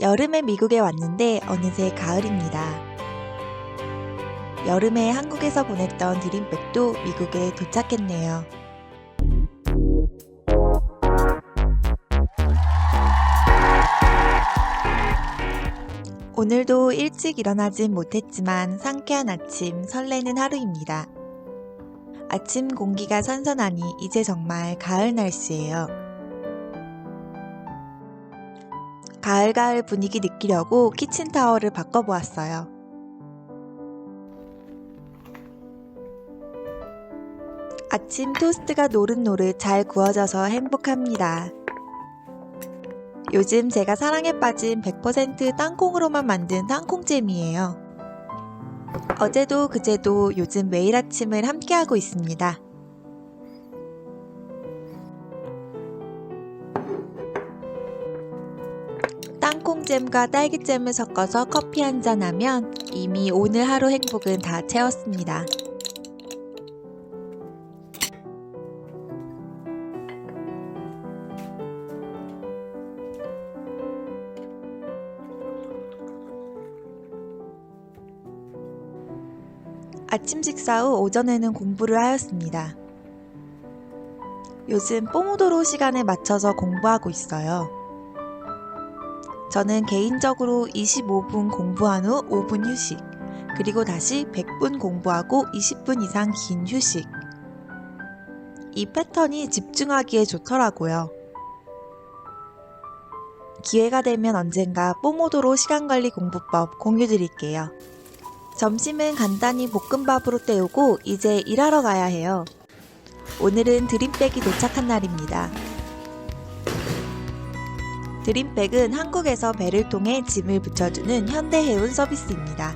여름에 미국에 왔는데 어느새 가을입니다. 여름에 한국에서 보냈던 드림백도 미국에 도착했네요. 오늘도 일찍 일어나진 못했지만 상쾌한 아침, 설레는 하루입니다. 아침 공기가 선선하니 이제 정말 가을 날씨예요. 가을 가을 분위기 느끼려고 키친타워를 바꿔보았어요. 아침 토스트가 노릇노릇 잘 구워져서 행복합니다. 요즘 제가 사랑에 빠진 100% 땅콩으로만 만든 땅콩잼이에요. 어제도 그제도 요즘 매일 아침을 함께하고 있습니다. 땅콩잼과 딸기잼을 섞어서 커피 한 잔 하면 이미 오늘 하루 행복은 다 채웠습니다. 아침 식사 후 오전에는 공부를 하였습니다. 요즘 뽀모도로 시간에 맞춰서 공부하고 있어요. 저는 개인적으로 25분 공부한 후 5분 휴식, 그리고 다시 100분 공부하고 20분 이상 긴 휴식. 이 패턴이 집중하기에 좋더라고요. 기회가 되면 언젠가 뽀모도로 시간관리 공부법 공유 드릴게요. 점심은 간단히 볶음밥으로 때우고 이제 일하러 가야 해요. 오늘은 드림백이 도착한 날입니다. 드림백은 한국에서 배를 통해 짐을 붙여주는 현대해운 서비스입니다.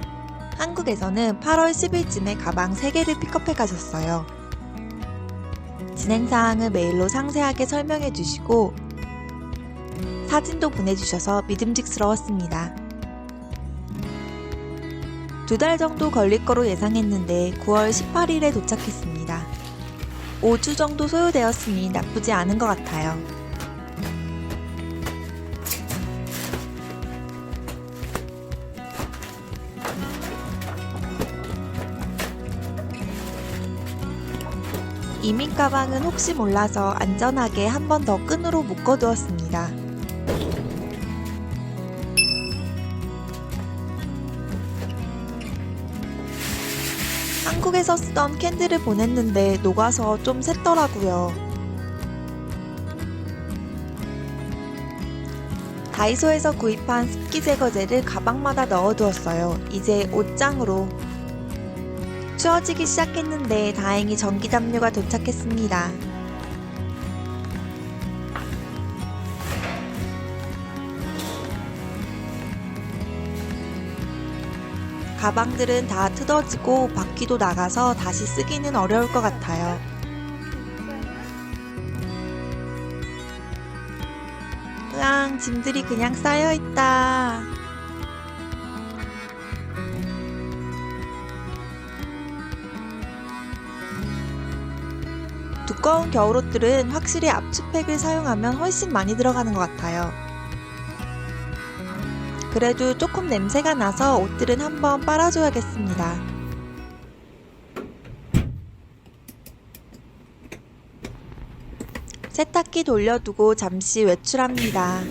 한국에서는 8월 10일쯤에 가방 3개를 픽업해 가셨어요. 진행사항을 메일로 상세하게 설명해 주시고 사진도 보내주셔서 믿음직스러웠습니다. 두 달 정도 걸릴 거로 예상했는데 9월 18일에 도착했습니다. 5주 정도 소요되었으니 나쁘지 않은 것 같아요. 이민 가방은 혹시 몰라서 안전하게 한 번 더 끈으로 묶어두었습니다. 한국에서 쓰던 캔들을 보냈는데 녹아서 좀 샜더라고요. 다이소에서 구입한 습기 제거제를 가방마다 넣어두었어요. 이제 옷장으로. 추워지기 시작했는데 다행히 전기 담요가 도착했습니다. 가방들은 다 뜯어지고 바퀴도 나가서 다시 쓰기는 어려울 것 같아요. 으앙, 짐들이 그냥 쌓여있다. 두꺼운 겨울옷들은 확실히 압축팩을 사용하면 훨씬 많이 들어가는 것 같아요. 그래도 조금 냄새가 나서 옷들은 한번 빨아줘야겠습니다. 세탁기 돌려두고 잠시 외출합니다.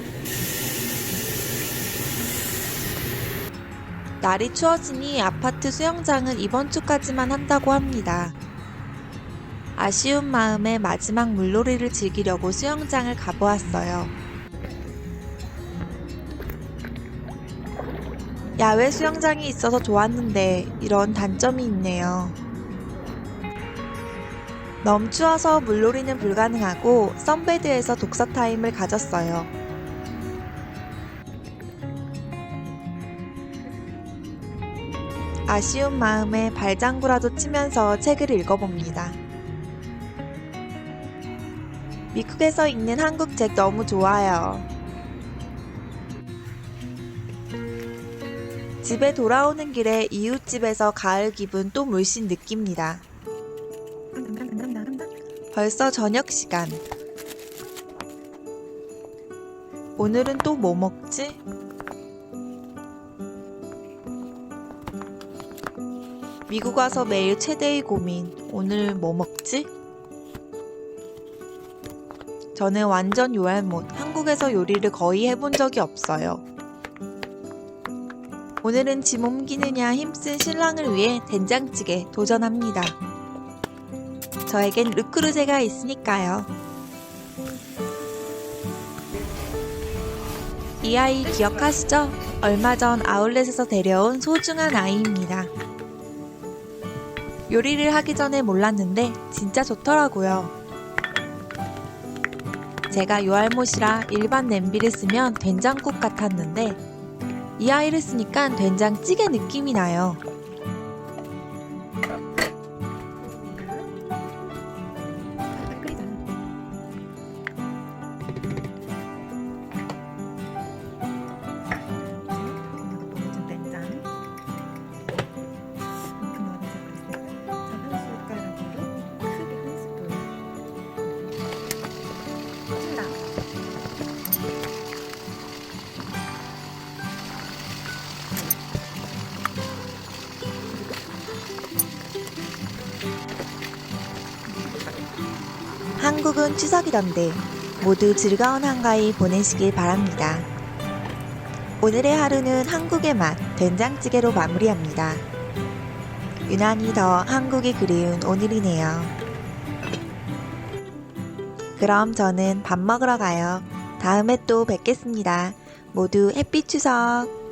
날이 추워지니 아파트 수영장은 이번 주까지만 한다고 합니다. 아쉬운 마음에 마지막 물놀이를 즐기려고 수영장을 가보았어요. 야외 수영장이 있어서 좋았는데 이런 단점이 있네요. 추워서 물놀이는 불가능하고 선베드에서 독서 타임을 가졌어요. 아쉬운 마음에 발장구라도 치면서 책을 읽어봅니다. 미국에서 읽는 한국 책 너무 좋아요. 집에 돌아오는 길에 이웃집에서 가을 기분 또 물씬 느낍니다. 벌써 저녁 시간. 오늘은 또 뭐 먹지? 미국 와서 매일 최대의 고민. 오늘 뭐 먹지? 저는 완전 요알못. 한국에서 요리를 거의 해본 적이 없어요. 오늘은 짐 옮기느냐 힘쓴 신랑을 위해 된장찌개 도전합니다. 저에겐 르크루제가 있으니까요. 이 아이 기억하시죠? 얼마 전 아울렛에서 데려온 소중한 아이입니다. 요리를 하기 전에 몰랐는데 진짜 좋더라고요. 제가 요알못이라 일반 냄비를 쓰면 된장국 같았는데 이 아이를 쓰니까 된장찌개 느낌이 나요. 한국은 추석이던데 모두 즐거운 한가위 보내시길 바랍니다. 오늘의 하루는 한국의 맛 된장찌개로 마무리합니다. 유난히 더 한국이 그리운 오늘이네요. 그럼 저는 밥 먹으러 가요. 다음에 또 뵙겠습니다. 모두 햇빛 추석!